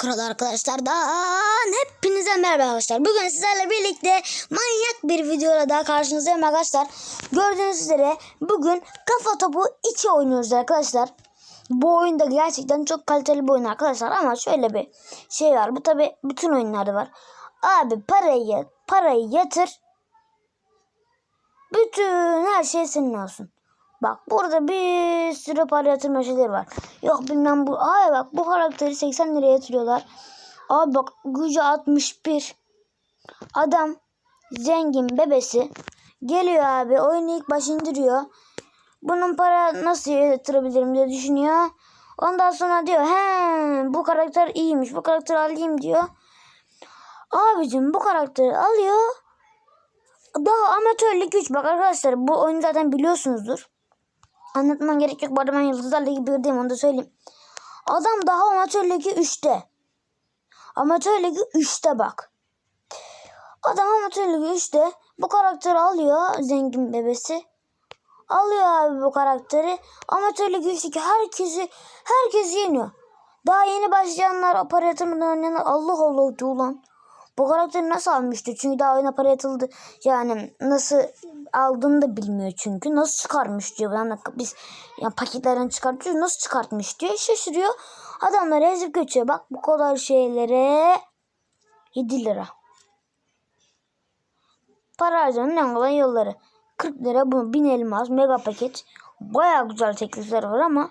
Kral arkadaşlardan hepinize merhaba arkadaşlar. Bugün sizlerle birlikte manyak bir videoyla daha karşınızdayım arkadaşlar. Gördüğünüz üzere bugün kafa topu 2 oynuyoruz arkadaşlar. Bu oyunda gerçekten çok kaliteli bir oyun arkadaşlar ama şöyle bir şey var. Bu tabi bütün oyunlarda var. Abi parayı parayı yatır. Bütün her şey senin olsun. Bak burada bir sürü para yatırma şeyleri var. Yok bilmem bu. Ay bak bu karakteri 80 liraya yatırıyorlar. Abi bak gücü 61. Adam zengin bebesi. Geliyor abi oyunu ilk baş indiriyor. Bunun para nasıl yatırabilirim diye düşünüyor. Ondan sonra diyor he bu karakter iyiymiş bu karakteri alayım diyor. Abicim bu karakteri alıyor. Daha amatörlük güç bak arkadaşlar bu oyunu zaten biliyorsunuzdur. Anlatmam gerek yok. Bu arada ben Yıldızlar Ligi 1'deyim onu da söyleyeyim. Adam daha amatör ligi 3'te. Amatör ligi 3'te bak. Adam amatör ligi 3'te. Bu karakteri alıyor zengin bebesi. Alıyor abi bu karakteri. Amatör ligi 3'teki herkesi herkesi yeniyor. Daha yeni başlayanlar o para yatırmadan oynayanlar Allah Allah diyor lan. Bu karakteri nasıl almıştı? Çünkü daha oyuna para yatıldı. Yani nasıl aldığını da bilmiyor çünkü. Nasıl çıkarmış diyor. Yani biz yani paketlerden çıkartıyor. Nasıl çıkartmış diyor. Şaşırıyor. Adamlar ezip geçiyor. Bak bu kadar şeylere 7 lira. Para harcamanın en kolay yolları. 40 lira bu 1000 elmas mega paket. Baya güzel teklifler var ama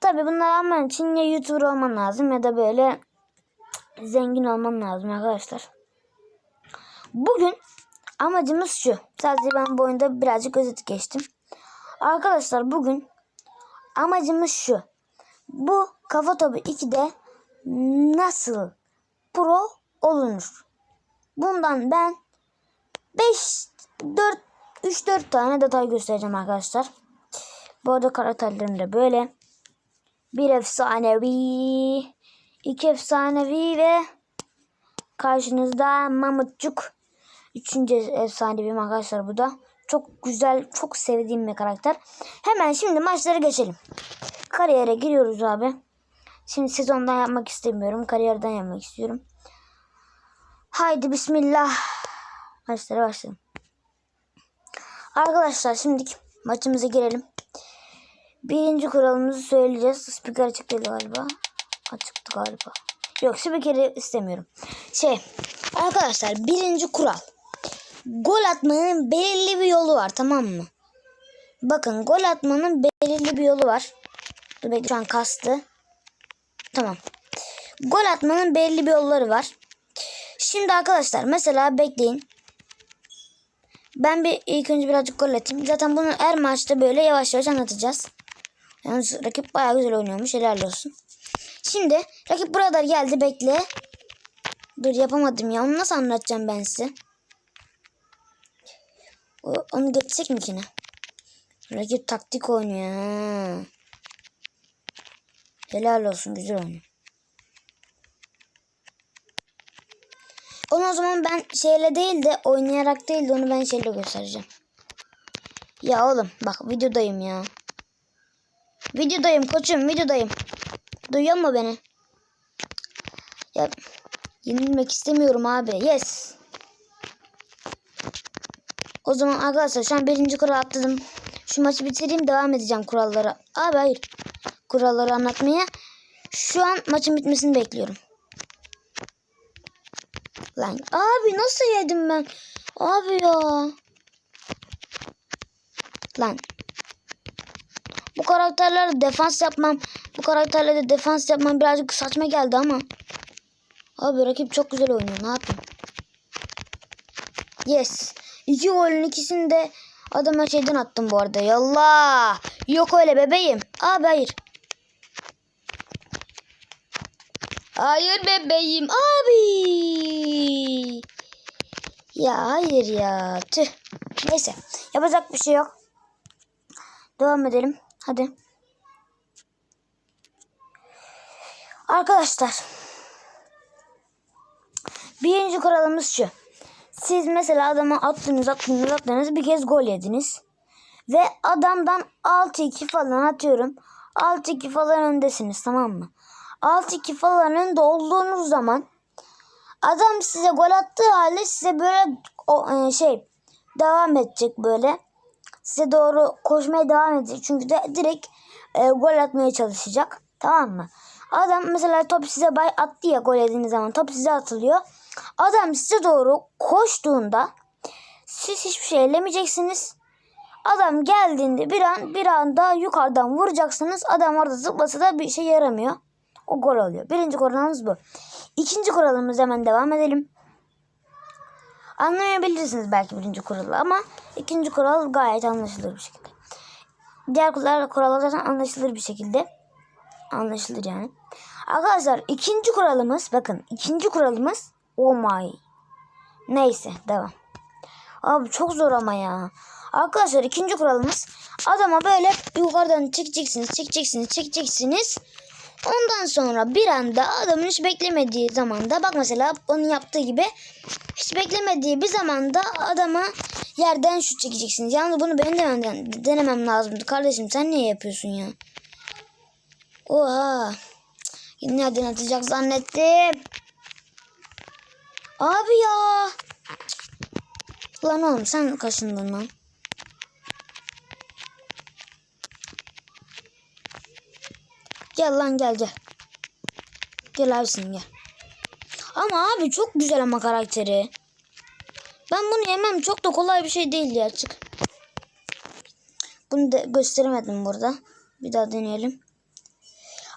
tabi bunları alman için ya YouTuber olman lazım ya da böyle zengin olman lazım arkadaşlar. Bugün amacımız şu. Sadece ben bu oyunda birazcık özet geçtim. Arkadaşlar bugün amacımız şu. Bu kafa topu 2'de nasıl pro olunur? Bundan ben 5 4 3 4 tane detay göstereceğim arkadaşlar. Bu arada karakterlerim de böyle. Bir efsanevi İki efsanevi ve karşınızda Mamutcuk. Üçüncü efsanevim arkadaşlar bu da. Çok güzel, çok sevdiğim bir karakter. Hemen şimdi maçlara geçelim. Kariyere giriyoruz abi. Şimdi sezondan yapmak istemiyorum. Kariyerden yapmak istiyorum. Haydi bismillah. Maçlara başlayalım. Arkadaşlar şimdi maçımıza girelim. Birinci kuralımızı söyleyeceğiz. Spiker açık galiba. Açıktı galiba. Yok spikeri istemiyorum. Şey arkadaşlar birinci kural. Gol atmanın belirli bir yolu var tamam mı? Bakın gol atmanın belirli bir yolu var. Dur bekle şu an kastı. Tamam. Gol atmanın belirli bir yolları var. Şimdi arkadaşlar mesela bekleyin. Ben bir ilk önce birazcık gol atayım. Zaten bunu her maçta böyle yavaş yavaş anlatacağız. Yalnız rakip bayağı güzel oynuyormuş. Helal olsun. Şimdi rakip burada geldi bekle. Dur yapamadım ya. Onu nasıl anlatacağım ben size? O, onu geçecek mi yine? Rakip taktik oynuyor. Helal olsun güzel oynuyor. Onu o zaman ben şeyle değil de oynayarak değil de onu ben şeyle göstereceğim. Ya oğlum bak videodayım ya. Videodayım koçum videodayım. Duyuyor mu beni? Ya yenilmek istemiyorum abi. Yes. O zaman arkadaşlar şu an birinci kural atladım. Şu maçı bitireyim devam edeceğim kurallara. Abi hayır. Kuralları anlatmaya. Şu an maçın bitmesini bekliyorum. Lan abi nasıl yedim ben? Abi ya. Lan. Bu karakterlerle defans yapmam. Bu karakterle de defans yapmam birazcık saçma geldi ama. Abi rakip çok güzel oynuyor. Ne yapayım? Yes. İki golün ikisini de adama şeyden attım bu arada. Yallah. Yok öyle bebeğim. Abi hayır. Hayır bebeğim. Abi. Ya hayır ya. Tüh. Neyse. Yapacak bir şey yok. Devam edelim. Hadi. Arkadaşlar. Birinci kuralımız şu. Siz mesela adama attınız attınız attınız bir kez gol yediniz. Ve adamdan 6-2 falan atıyorum. 6-2 falan öndesiniz tamam mı? 6-2 falan önde olduğunuz zaman adam size gol attığı halde size böyle o, e, şey devam edecek böyle. Size doğru koşmaya devam edecek. Çünkü de direkt e, gol atmaya çalışacak. Tamam mı? Adam mesela top size bay attı ya gol yediğiniz zaman top size atılıyor. Adam size doğru koştuğunda siz hiçbir şey ellemeyeceksiniz. Adam geldiğinde bir an bir anda yukarıdan vuracaksınız. Adam orada zıplasa da bir şey yaramıyor. O gol oluyor. Birinci kuralımız bu. İkinci kuralımız hemen devam edelim. Anlamayabilirsiniz belki birinci kuralı ama ikinci kural gayet anlaşılır bir şekilde. Diğer kurallar, kurallar zaten anlaşılır bir şekilde. Anlaşılır yani. Arkadaşlar ikinci kuralımız bakın ikinci kuralımız oh my. Neyse devam. Abi çok zor ama ya. Arkadaşlar ikinci kuralımız adama böyle yukarıdan çekeceksiniz, çekeceksiniz, çekeceksiniz. Ondan sonra bir anda adamın hiç beklemediği zamanda bak mesela onun yaptığı gibi hiç beklemediği bir zamanda adama yerden şut çekeceksiniz. Yalnız bunu benim denemem, denemem lazımdı. Kardeşim sen niye yapıyorsun ya? Oha. Nereden atacak zannettim. Abi ya. Lan oğlum sen kaşındın lan. Gel lan gel gel. Gel abisin gel. Ama abi çok güzel ama karakteri. Ben bunu yemem çok da kolay bir şey değil ya çık. Bunu da gösteremedim burada. Bir daha deneyelim.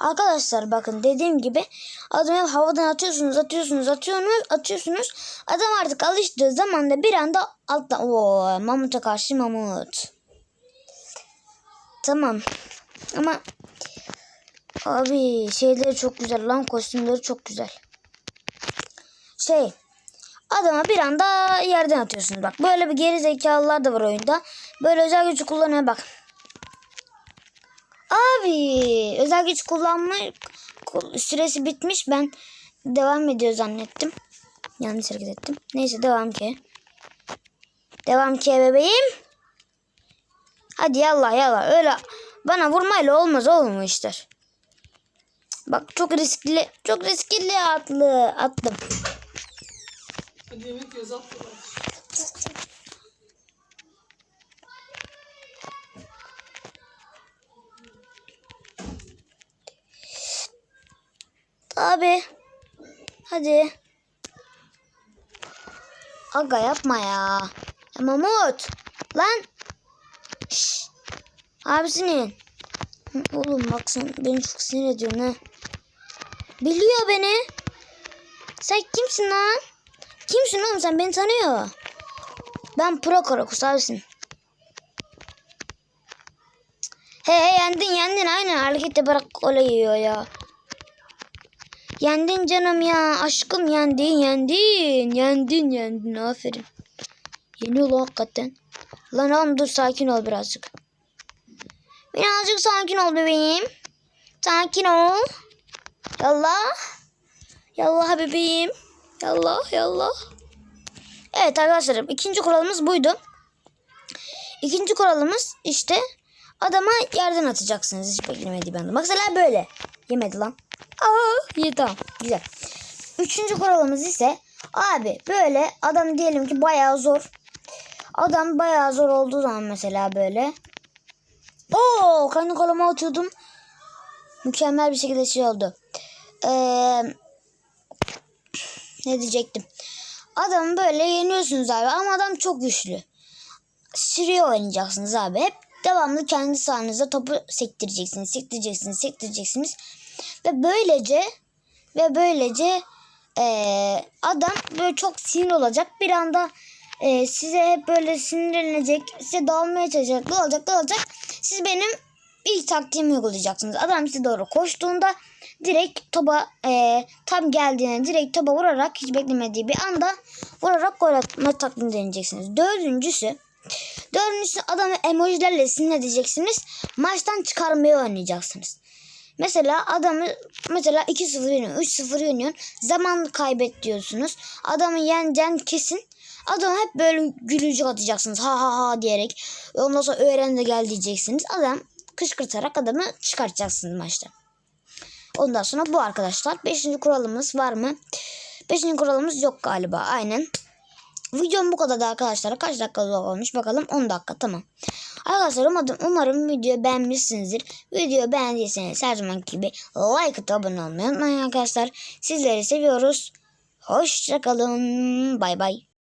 Arkadaşlar bakın dediğim gibi adamı havadan atıyorsunuz atıyorsunuz atıyorsunuz atıyorsunuz. Adam artık alıştığı zaman da bir anda alttan o mamuta karşı mamut. Tamam. Ama abi şeyleri çok güzel lan kostümleri çok güzel. Şey adama bir anda yerden atıyorsunuz bak. Böyle bir geri zekalılar da var oyunda. Böyle özel gücü kullanıyor bak. Abi özel güç kullanma süresi bitmiş. Ben devam ediyor zannettim. Yanlış hareket ettim. Neyse devam ki. Devam ki bebeğim. Hadi yallah yallah öyle bana vurmayla olmaz oğlum işler. Bak çok riskli çok riskli atlı attım. Hadi yemek yiyoruz at Abi. Hadi. Aga yapma ya. ya Mahmut. Lan. Şşş. Abisinin. Oğlum bak sen beni çok sinir ediyorsun ha. Biliyor beni. Sen kimsin lan? Kimsin oğlum sen beni tanıyor. Ben pro karakus abisin. He yendin yendin aynen hareket yaparak olay yiyor ya. Yendin canım ya. Aşkım yendin yendin. Yendin yendin. Aferin. Yeniyor lan hakikaten. Lan oğlum dur sakin ol birazcık. Birazcık sakin ol bebeğim. Sakin ol. Yallah. Yallah bebeğim. Yallah yallah. Evet arkadaşlarım ikinci kuralımız buydu. İkinci kuralımız işte adama yerden atacaksınız hiç beklemediği bir anda. Mesela böyle. Yemedi lan. Aa, iyi tamam güzel. Üçüncü kuralımız ise abi böyle adam diyelim ki bayağı zor. Adam bayağı zor olduğu zaman mesela böyle. Oo kendi koluma atıyordum. Mükemmel bir şekilde şey oldu. Ee, ne diyecektim? Adamı böyle yeniyorsunuz abi ama adam çok güçlü. Sürüyor oynayacaksınız abi. Hep devamlı kendi sahanızda topu sektireceksiniz, sektireceksiniz, sektireceksiniz. Ve böylece ve böylece eee, adam böyle çok sinir olacak. Bir anda eee, size hep böyle sinirlenecek. Size dağılmaya çalışacak. Dağılacak dağılacak. Siz benim ilk taktiğimi uygulayacaksınız. Adam size doğru koştuğunda direkt topa eee, tam geldiğinde direkt topa vurarak hiç beklemediği bir anda vurarak gol atma taktiğini deneyeceksiniz. Dördüncüsü Dördüncüsü adamı emojilerle sinir edeceksiniz. Maçtan çıkarmayı oynayacaksınız. Mesela adamı mesela 2-0 yeniyor, 3-0 yeniyor. Zaman kaybet diyorsunuz. Adamı yeneceksin kesin. Adamı hep böyle gülücük atacaksınız. Ha ha ha diyerek. Ondan sonra öğren de gel diyeceksiniz. Adam kışkırtarak adamı çıkartacaksınız maçta. Ondan sonra bu arkadaşlar. Beşinci kuralımız var mı? Beşinci kuralımız yok galiba. Aynen. Videom bu kadar da arkadaşlar. Kaç dakika olmuş bakalım. 10 dakika tamam. Arkadaşlar umarım, umarım videoyu beğenmişsinizdir. Videoyu beğendiyseniz her zaman gibi like abone olmayı unutmayın arkadaşlar. Sizleri seviyoruz. Hoşçakalın. Bay bay.